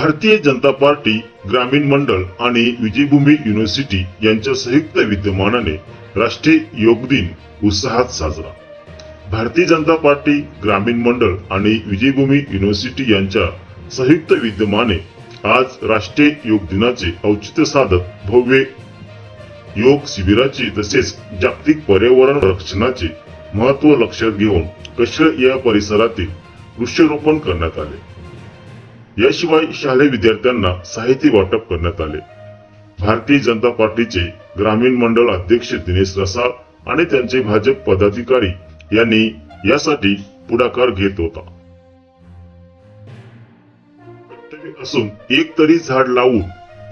Bharatiya Janata party ग्रामीण मंडळ आणि विजयभूमी युनिव्हर्सिटी यांच्या संयुक्त विद्यमानाने राष्ट्रीय योग दिन उत्साहात साजरा. भारतीय जनता पार्टी ग्रामीण मंडळ आणि विजयभूमी युनिव्हर्सिटी यांच्या संयुक्त विद्यमाने आज राष्ट्रीय योग दिनाचे औचित्य साधत भव्य योग शिबिराचे तसेच जागतिक पर्यावरण रक्षणाचे महत्त्व लक्षात घेऊन कशळ या परिसरातील वृक्षारोपण करण्यात आले. याशिवाय शालेय विद्यार्थ्यांना साहित्य वाटप करण्यात आले. भारतीय जनता पार्टीचे ग्रामीण मंडळ अध्यक्ष दिनेश रसाळ आणि त्यांचे भाजप पदाधिकारी यांनी यासाठी पुढाकार घेत होता. असून एक तरी झाड लावून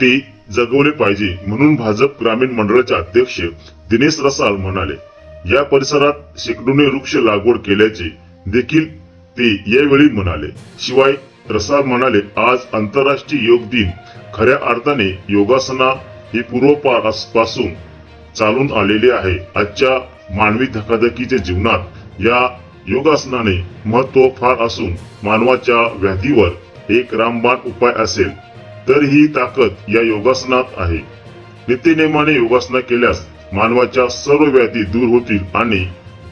ते जगवले पाहिजे म्हणून भाजप ग्रामीण मंडळाचे अध्यक्ष दिनेश रसाळ म्हणाले या परिसरात शेकडोने वृक्ष लागवड केल्याचे देखील ते यावेळी म्हणाले. शिवाय प्रसाद म्हणाले आज आंतरराष्ट्रीय योग दिन. खऱ्या अर्थाने योगासना ही पासून चालून आलेले आहे. आजच्या मानवी धकाधकीच्या जीवनात या योगासनाने महत्त्व फार असून मानवाच्या व्याधीवर एक रामबाण उपाय असेल तर ही ताकद या योगासनात आहे. नित्यनेमाने योगासना केल्यास मानवाच्या सर्व व्याधी दूर होतील आणि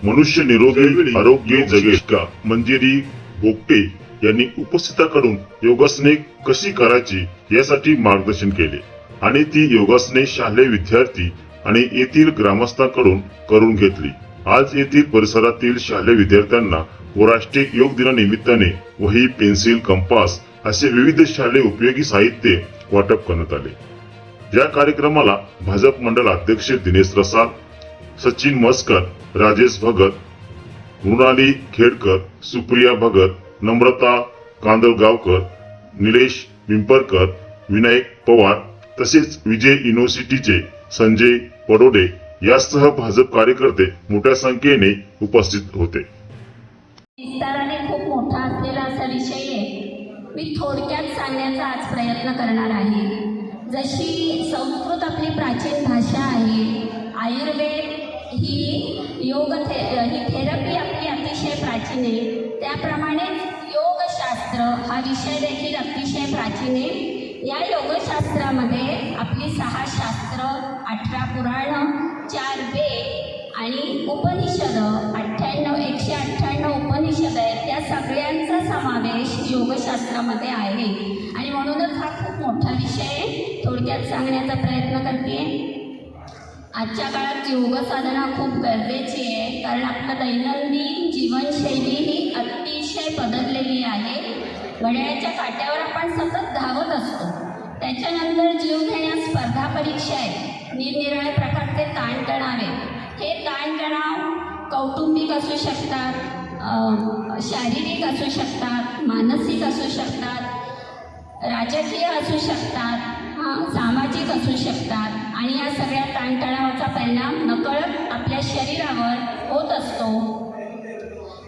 मनुष्य निरोगी आरोग्य जगेल. का मंजिरी बोगटे यांनी उपस्थिताकडून योगासने कशी करायची यासाठी मार्गदर्शन केले. आणि ती योगासने शालेय विद्यार्थी आणि येथील ग्रामस्थांकडून करून घेतली. आज येथील परिसरातील शालेय विद्यार्थ्यांना व राष्ट्रीय योग दिनानिमित्ताने वही पेन्सिल कंपास असे विविध शालेय उपयोगी साहित्य वाटप करण्यात आले. या कार्यक्रमाला भाजप मंडळ अध्यक्ष दिनेश रसाल सचिन मस्कर राजेश भगत मृणाली खेडकर सुप्रिया भगत नम्रता कांदळगावकर निलेश पिंपरकर विनायक पवार तसेच विजय युनिव्हर्सिटीचे संजय पडोडे यासह भाजप कार्यकर्ते मोठ्या संख्येने उपस्थित होते. विस्ताराने खूप मोठा असलेला असा विषय आहे. मी थोडक्यात सांगण्याचा आज प्रयत्न करणार आहे. जशी संस्कृत आपली प्राचीन भाषा आहे आयुर्वेद ही योग थे ही थेरपी आपली अतिशय प्राचीन आहे. त्याप्रमाणेच योगशास्त्र हा विषय देखील अतिशय प्राचीन आहे. या योगशास्त्रामध्ये आपली सहा शास्त्र अठरा पुराण चार वेद आणि उपनिषद अठ्ठ्याण्णव एकशे अठ्ठ्याण्णव उपनिषद आहेत. त्या सगळ्यांचा समावेश योगशास्त्रामध्ये आहे. आणि म्हणूनच हा खूप मोठा विषय आहे. थोडक्यात सांगण्याचा प्रयत्न करते आजच्या काळात योग साधना खूप गरजेची आहे. कारण आपलं दैनंदिन जीवनशैली ही अतिशय बदललेली आहे. घड्याळ्याच्या काट्यावर आपण सतत धावत असतो. त्याच्यानंतर जीव घेण्या स्पर्धा परीक्षा आहेत निरनिराळ्या प्रकारचे ताणतणाव आहेत. हे ताणतणाव कौटुंबिक असू शकतात शारीरिक असू शकतात मानसिक असू शकतात राजकीय असू शकतात असू शकतात. आणि या सगळ्या ताणतणावाचा परिणाम नकळत आपल्या शरीरावर होत असतो.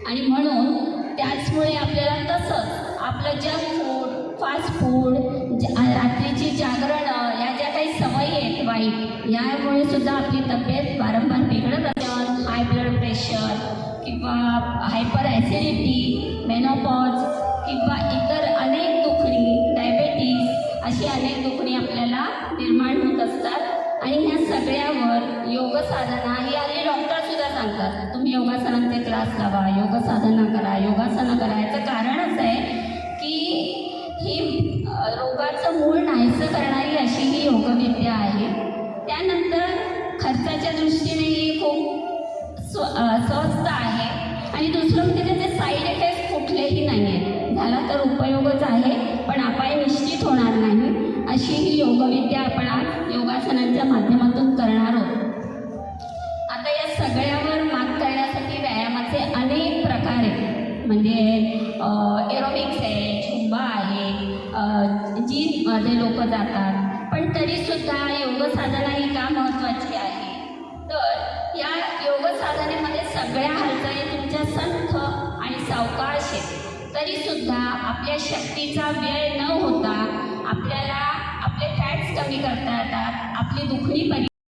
आणि म्हणून त्याचमुळे आपल्याला तसंच आपलं जंक फूड फास्ट फूड रात्रीची जागरणं या ज्या काही सवयी आहेत वाईट यामुळे सुद्धा आपली तब्येत वारंवार बिघडत असतात. हाय ब्लड प्रेशर किंवा हायपर ॲसिडिटी मेनोपॉज किंवा इतर अनेक दुखणी डायबेटीस अशी अनेक दुखणी निर्माण होत असतात. आणि ह्या सगळ्यावर योग साधना ही आले डॉक्टर सुद्धा सांगतात तुम्ही योगासनांचे क्लास लावा योग साधना करा योगासनं करा याचं कारणच आहे की ही रोगाचं मूळ नाहीसं करणारी अशी ही योगविद्या आहे. आज माध्यमातून करणार आहोत. आता या सगळ्यावर मात करण्यासाठी व्यायामाचे अनेक प्रकार आहेत. म्हणजे एरोबिक्स आहे झुंबा आहे जिममध्ये लोक जातात. पण तरीसुद्धा योग साधना ही का महत्त्वाची आहे? तर या योग साधनेमध्ये सगळ्या हालचाली तुमच्या संथ आणि सावकाश आहेत. तरीसुद्धा आपल्या शक्तीचा व्यय न होता आपल्याला आपले फॅट्स कमी करता येतात आपली दुखणी पण